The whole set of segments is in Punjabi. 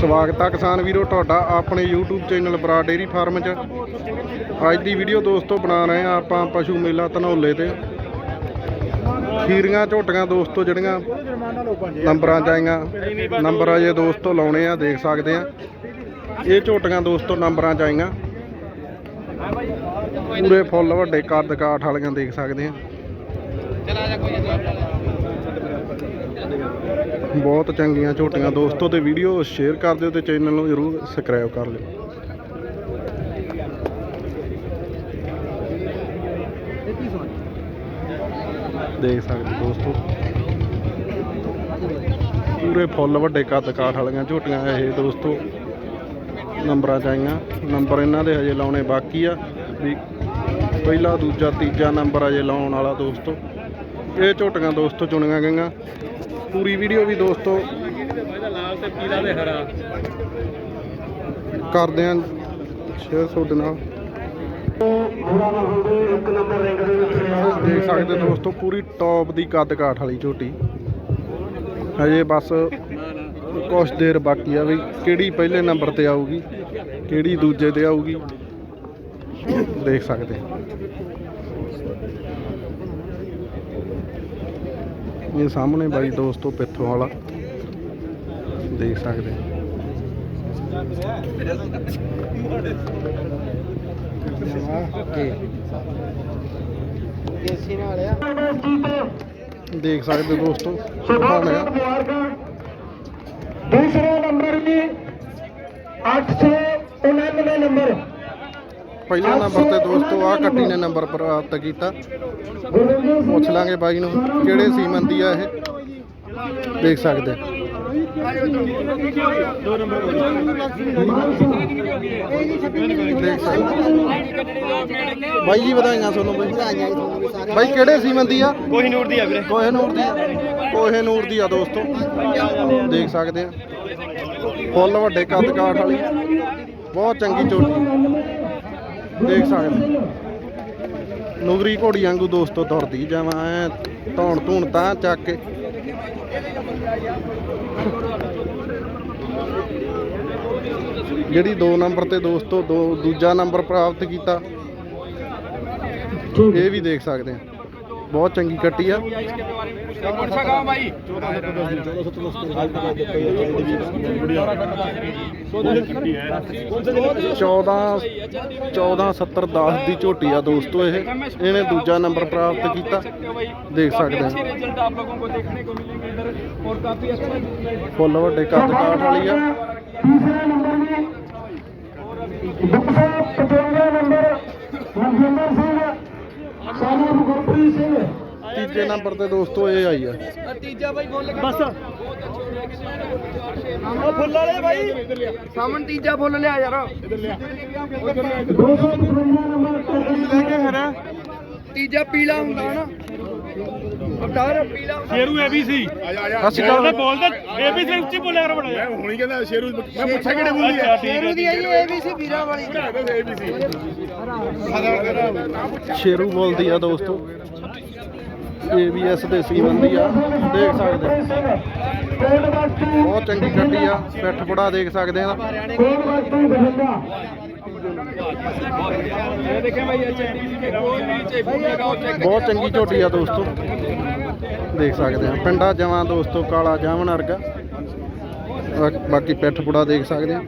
ਸਵਾਗਤ ਆ ਕਿਸਾਨ ਵੀਰੋ, ਤੁਹਾਡਾ ਆਪਣੇ YouTube ਚੈਨਲ ਬਰਾ ਡੇਰੀ ਫਾਰਮ 'ਚ। ਅੱਜ ਦੀ ਵੀਡੀਓ ਦੋਸਤੋ ਬਣਾ ਰਹੇ ਆ ਆਪਾਂ ਪਸ਼ੂ ਮੇਲਾ ਧਨੌਲੇ ਤੇ। ਖੀਰੀਆਂ, ਝੋਟੀਆਂ ਦੋਸਤੋ ਜਿਹੜੀਆਂ ਨੰਬਰਾਂ 'ਚ ਆਈਆਂ। ਨੰਬਰ ਅਜੇ ਦੋਸਤੋ ਲਾਉਣੇ ਆ, ਦੇਖ ਸਕਦੇ ਆ। ਇਹ ਝੋਟੀਆਂ ਦੋਸਤੋ ਨੰਬਰਾਂ 'ਚ ਆਈਆਂ। ਪੂਰੇ ਫੁੱਲ ਵੱਡੇ ਕੱਦ ਕਾਠ ਵਾਲੀਆਂ ਦੇਖ ਸਕਦੇ ਆ। ਬਹੁਤ ਚੰਗੀਆਂ ਝੋਟੀਆਂ ਦੋਸਤੋ ਤੇ ਵੀਡੀਓ ਸ਼ੇਅਰ ਕਰ ਦਿਓ ਤੇ ਚੈਨਲ ਨੂੰ ਜਰੂਰ ਸਬਸਕ੍ਰਾਈਬ ਕਰ ਲਿਓ। ਦੇਖ ਸਕਦੇ ਦੋਸਤੋ। ਪੂਰੇ ਫੁੱਲ ਵੱਡੇ ਕੱਦ ਕਾਠ ਵਾਲੀਆਂ ਝੋਟੀਆਂ ਇਹ ਦੋਸਤੋ। ਨੰਬਰਾਂ ਚ ਆਈਆਂ। ਨੰਬਰ ਇਹਨਾਂ ਦੇ ਹਜੇ ਲਾਉਣੇ ਬਾਕੀ ਆ। ਵੀ ਪਹਿਲਾ, ਦੂਜਾ, ਤੀਜਾ ਨੰਬਰ ਅਜੇ ਲਾਉਣ ਵਾਲਾ ਦੋਸਤੋ। ਇਹ ਝੋਟੀਆਂ ਦੋਸਤੋ ਚੁਣੀਆਂ ਗਈਆਂ। ਪੂਰੀ ਵੀਡੀਓ ਵੀ ਦੋਸਤੋ। ਲਾਲ ਕਰਦੇ ਆਂ ਸ਼ੇਅਰ ਤੁਹਾਡੇ ਨਾਲ। ਦੇਖ ਸਕਦੇ ਦੋਸਤੋ, ਪੂਰੀ ਟੌਪ ਦੀ ਕੱਦ ਕਾਠ ਵਾਲੀ ਝੋਟੀ। ਹਜੇ ਬਸ ਕੁਛ ਦੇਰ ਬਾਕੀ ਆ ਵੀ ਕਿਹੜੀ ਪਹਿਲੇ ਨੰਬਰ ਤੇ ਆਊਗੀ, ਕਿਹੜੀ ਦੂਜੇ ਤੇ ਆਊਗੀ, ਦੇਖ ਸਕਦੇ ਇਹ ਸਾਹਮਣੇ ਬਾਈ ਦੋਸਤੋ ਪਿੱਥੋਂ ਵਾਲਾ। ਦੇਖ ਸਕਦੇ। ਦੇਖ ਸਕਦੇ ਦੋਸਤੋ ਦੂਸਰਾ ਨੰਬਰ ਜੀ 899 ਨੰਬਰ। ਪਹਿਲੇ ਨੰਬਰ ਤੇ ਦੋਸਤੋ ਆ ਕੱਟੀ ਨੇ ਨੰਬਰ ਪ੍ਰਾਪਤ ਕੀਤਾ। ਪੁੱਛ ਲਾਂਗੇ ਬਾਈ ਨੂੰ, ਕਿਹੜੇ ਸੀਮਨ ਦੀ ਆ ਇਹ? ਦੇਖ ਸਕਦੇ। ਦੇਖ ਸਕਦੇ ਬਾਈ ਜੀ, ਵਧਾਈਆਂ ਤੁਹਾਨੂੰ ਬਾਈ। ਬਾਈ, ਕਿਹੜੇ ਸੀਮਨ ਦੀ ਆ? ਕੋਈ ਨੂਰ ਦੀ ਆ ਵੀਰੇ। ਕੋਹੇ ਨੂਰ ਦੀ ਆ। ਕੋਹੇ ਨੂਰ ਦੀ ਆ ਦੋਸਤੋ। ਦੇਖ ਸਕਦੇ ਆ। ਫੁੱਲ ਵੱਡੇ ਕੱਦ ਕਾਠ ਵਾਲੀ। ਬਹੁਤ ਚੰਗੀ ਝੋਟੀ ਦੇਖ ਸਕਦੇ ਨੁਗਰੀ ਘੋੜੀ ਵਾਂਗੂ ਦੋਸਤੋ ਦੌੜਦੀ ਜਾਵਾਂ ਐ ਧੌਣ ਧੂਣ ਤਾਂ ਚੱਕ ਕੇ। ਜਿਹੜੀ 2 ਨੰਬਰ ਤੇ ਦੋਸਤੋ ਦੋ ਦੂਜਾ ਨੰਬਰ ਪ੍ਰਾਪਤ ਕੀਤਾ। ਇਹ ਵੀ ਦੇਖ ਸਕਦੇ ਆ ਬਹੁਤ ਚੰਗੀ ਕੱਟੀ ਆ। ਕੌਣ ਸਾ ਗਾਂ ਭਾਈ 14 14 ਕੀਤੀ ਹੈ 14 1470 ਦੀ ਝੋਟੀ ਆ ਦੋਸਤੋ ਇਹ। ਇਹਨੇ ਦੂਜਾ ਨੰਬਰ ਪ੍ਰਾਪਤ ਕੀਤਾ। ਦੇਖ ਸਕਦੇ ਹਾਂ। ਫੁੱਲ ਵੱਡੇ ਕੱਦ ਕਾਠ ਵਾਲੀ ਆ। ਤੀਜੇ ਨੰਬਰ ਤੇ ਦੋਸਤੋ ਇਹ ਆਈ ਆ। ਤੀਜਾ ਬਾਈ ਬੋਲ ਬਸ ਉਹ ਫੁੱਲ ਵਾਲੇ ਭਾਈ ਸਾਹਮਣ ਤੀਜਾ ਫੁੱਲ ਲਿਆ ਯਾਰ। 255 ਨੰਬਰ ਲੈ ਕੇ ਹਰਾ ਤੀਜਾ ਪੀਲਾ ਹੁੰਦਾ। ਨਾ ਅਵਤਾਰ ਪੀਲਾ ਸ਼ੇਰੂ ਏਬੀਸੀ ਸ਼੍ਰੀ ਅਕਾਲ। ਬੋਲਦਾ ਏਬੀਸੀ ਉੱਚੀ ਬੋਲਿਆ ਕਰ ਬੜਾ। ਹੁਣੀ ਕਹਿੰਦਾ ਸ਼ੇਰੂ ਮੈਂ ਪੁੱਛਿਆ ਕਿਹੜੇ ਅੱਛਾ ਹੈ ਸ਼ੇਰੂ ਦੀ ਆਈ ਏਬੀਸੀ ਵੀਰਾਂ ਵਾਲੀ। ਸ਼ੇਰੂ ਬੋਲਦੀ ਆ ਦੋਸਤੋ। ਏਬੀਐਸ ਦੇ ਸੀਮਨ ਆ, ਦੇਖ ਸਕਦੇ ਬਹੁਤ ਚੰਗੀ ਕੱਟੀ ਆ ਪਿੱਠ ਬੜਾ ਦੇਖ ਸਕਦੇ ਆ। ਬਹੁਤ ਚੰਗੀ ਝੋਟੀ ਆ ਦੋਸਤੋ, ਦੇਖ ਸਕਦੇ ਆ। ਪਿੰਡਾ ਜਵਾਂ ਦੋਸਤੋ, ਕਾਲਾ ਜਾਮਨ ਵਰਗਾ। ਬਾਕੀ ਪਿੱਠ ਪੁੜਾ ਦੇਖ ਸਕਦੇ ਆ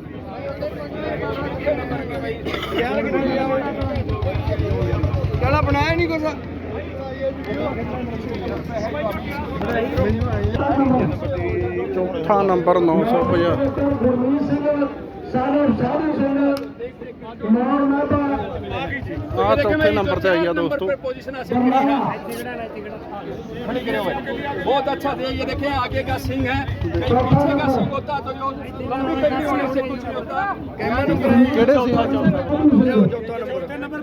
ਚਲਾ ਬਣਾਇਆ ਨਹੀਂ ਕੁਛ ਚੌਥਾ ਨੰਬਰ 950 ਗੁਰਮੀਤ ਸਿੰਘ ਸਾਰੇ ਸਾਧੂ ਸਿੰਘ ਕੁਮਾਰ ਮਹਿਤਾ ਆ ਚੌਥੇ ਨੰਬਰ ਤੇ ਆਈ ਆ ਦੋਸਤੋ पोजीशन ऐसे खड़ी है खड़ी करे हुए बहुत अच्छा थे ये देखें आगे का सिंह है कहीं पीछे का सिंह होता तो जो लंबी कटी होने से कुछ नहीं होता ਕਿਹੜੇ ਸੀ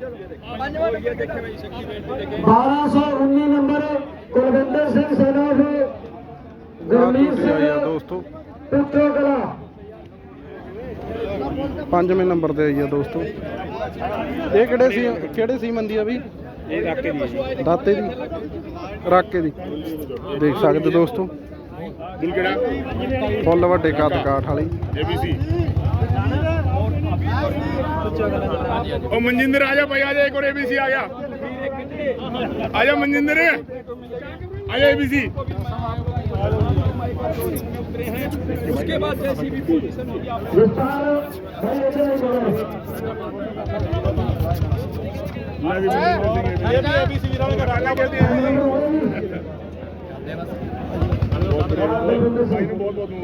1219 number Kulwinder Singh ਸੈਨਾਫ ਆਹ ਗੁਰਮੀਤ ਝੋਟੀ ਆਈ ਆ ਸਿੰਘ ਦੋਸਤੋ। ਪੁੱਤੋ ਕਲਾ ਪੰਜਵੇਂ ਨੰਬਰ ਤੇ ਆਈ ਆ ਦੋਸਤੋ। ਇਹ ਕਿਹੜੇ ਸੀ ਕਿਹੜੇ ਸੀ ਮੰਦੀ ਆ ਵੀ? ਇਹ ਰਾਕੇ ਦੀ ਦਾਤੇ ਦੀ। ਰਾਕੇ ਦੀ। ਦੇਖ ਸਕਦੇ ਦੋਸਤੋ। ਫੁੱਲ ਵੱਡੇ ਕੱਦ ਕਾਠ ਵਾਲੀ। ਏਬੀਸੀ ਉਹ ਮਨਜਿੰਦਰ ਆ ਜਾ ਭਾਈ ਆ ਜਾ ਇੱਕ ਹੋਰ ਏਬੀਸੀ ਆ ਗਿਆ। ਆ ਜਾ ਮਨਜਿੰਦਰ। ਆ ਜਾ ਏਬੀਸੀ उसके बाद जैसी भी पोजीशन होगी आप बहुत बहुत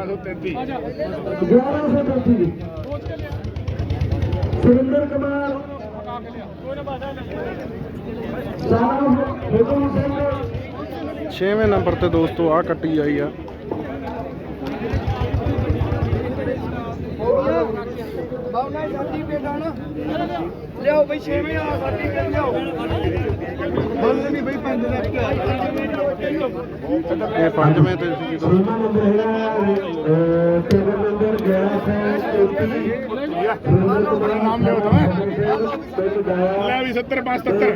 1233 1133 ਸੁਰਿੰਦਰ ਕੁਮਾਰ। ਸਾਹਿਬ ਹੁਕਮ ਸਿੰਘ 6ਵੇਂ ਨੰਬਰ ਤੇ ਦੋਸਤੋ ਆ ਕੱਟੀ ਆਈ ਆ। ਬਾਉਨਾ ਸਾਡੀ ਬੇਟਾ ਨਾ ਲਿਆਓ ਬਈ 6 ਮਹੀਨੇ ਦਾ ਸਰਟੀਫਿਕੇਟ ਲਿਆਓ। ਬੰਦ ਨਹੀਂ ਬਈ ਪੰਜ ਲੱਖ। ਇਹ ਪੰਜਵੇਂ ਤੇ ਸੀ ਸੀਮਾ ਨੰਬਰ ਹੈਗਾ ਟੇਬਲ ਨੰਬਰ 1133 ਸੁਰਿੰਦਰ ਕੁਮਾਰ ਨਾਮ ਲਿਓ ਤਾਂ। ਗਾਇਆ ਲੈ ਵੀ 70 577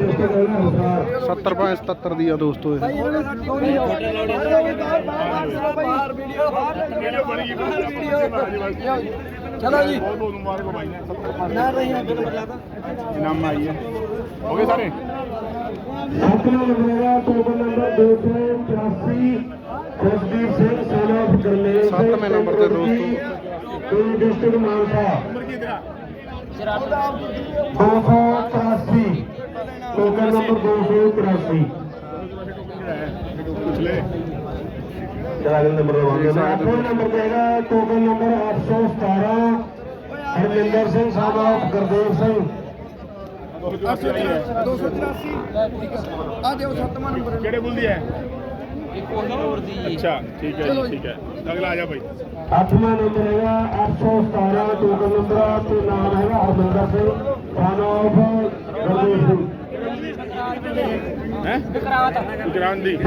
70 ਪੰਜ 77 ਦੀ ਆ ਦੋਸਤੋ ਇਹ। ਬਾਹਰ ਵੀਡੀਓ ਵੀਡੀਓ ਬਣੀ ਗਈ ਚਲੋ ਜੀ। ਬਹੁਤ ਬਹੁਤ ਮੁਬਾਰਕ ਹੋ ਭਾਈ। ਨੇ 70 ਨਾ ਰਹੀ ਹੈ ਬਿਲਕੁਲ ਇਨਾਮ ਆਈ ਹੈ। ਹੋ ਗਏ ਸਾਰੇ? ਨੰਬਰ ਹੈਗਾ ਟੇਬਲ ਨੰਬਰ 284 ਖੁਸ਼ਦੀਪ ਸਿੰਘ ਗੁਰਮੇਲ ਸਿੰਘ ਸੱਤਵੇਂ ਨੰਬਰ ਤੇ ਦੋਸਤੋ। ਪਿੰਡ ਡਿਸਟ੍ਰਿਕਟ ਮਾਨਸਾ। ਉਮਰ ਕੀ ਤੇਰਾ 283 ਟੋਕਨ ਨੰਬਰ 283 ਪੁੱਛ ਲੈ ਜਲਾਲ ਨੰਬਰ ਲਵਾਂਗੇ ਅੱਠਵੇਂ ਨੰਬਰ ਹੈਗਾ token number 817 Harminder Singh son of Gurdev Singh. 283 ਆ ਦਿਓ ਸੱਤਵਾਂ ਨੰਬਰ ਕਿਹੜੇ ਬੁੱਲ ਦੀ ਹੈ? ਅੱਛਾ ਠੀਕ ਹੈ ਜੀ ਠੀਕ ਹੈ। ਅਗਲਾ ਆ ਜਾ ਭਾਈ ਅੱਠਵਾਂ ਨੰਬਰ ਹੈਗਾ 817 ਟੋਕਨ ਨੰਬਰ ਤੇ ਨਾਮ ਹੈਗਾ ਹਰਮਿੰਦਰ ਸਿੰਘ of ਗੁਰਦੇਵ ਸਿੰਘ। ਹੈ? ਗੁਜਰਾਤ ਦੀ। ਇਹ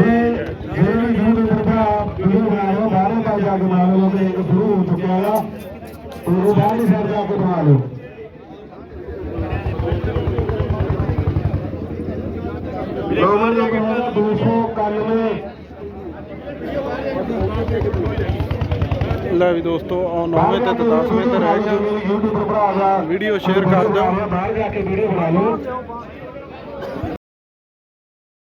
ਜਿਹੜੀ ਯੂਟਿਊਬ ਦਾ ਵੀਡੀਓ ਬਣਾ ਲਓ ਬਾਹਰੋਂ ਦਾ ਜਾ ਕੇ ਬਣਾ ਲਓ ਕਿ ਇੱਕ ਸ਼ੁਰੂ ਹੋ ਚੁੱਕਿਆ ਹੈਗਾ। ਉਹ ਬਾਹਰ ਹੀ ਜਾ ਕੇ ਬਣਾ ਲਓ। ਨੰਬਰ ਹੈਗਾ 291 ਲੈ ਵੀ ਦੋਸਤੋ ਆ 9ਵੇਂ ਤੇ 10ਵੇਂ ਤੇ ਰਹਿ ਗਿਆ ਵੀਡੀਓ ਸ਼ੇਅਰ ਕਰ ਦਿਓ। ਬਾਹਰ ਜਾ ਕੇ ਵੀਡੀਓ ਬਣਾ ਲਓ।